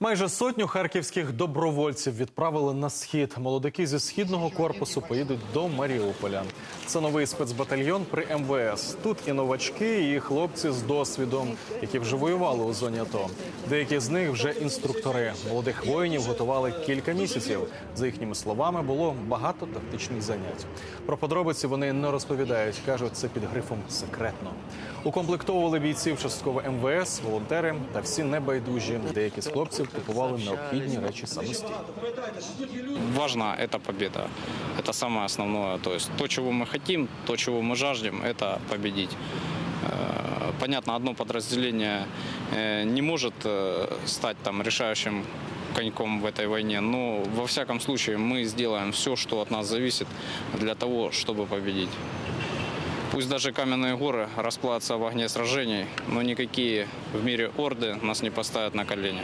Майже сотню харківських добровольців відправили на схід. Молодики зі східного корпусу поїдуть до Маріуполя. Це новий спецбатальйон при МВС. Тут і новачки, і хлопці з досвідом, які вже воювали у зоні АТО. Деякі з них вже інструктори. Молодих воїнів готували кілька місяців. За їхніми словами, було багато тактичних занять. Про подробиці вони не розповідають. кажуть, це під грифом секретно. Укомплектовували бійців частково МВС, волонтери та всі небайдужі. Деякі з хлопців купували необхідні речі самостійно. важна эта победа. Это самое основное. То есть то, чего мы хотим, то, чего мы жаждем, это победить. Э, Понятно, одно подразделение э, не может э, стать там решающим коньком в этой войне, но во всяком случае мы сделаем все, что от нас зависит для того, чтобы победить. Пусть даже каменные горы расплавятся в огне сражений, но никакие в мире орды нас не поставят на колени.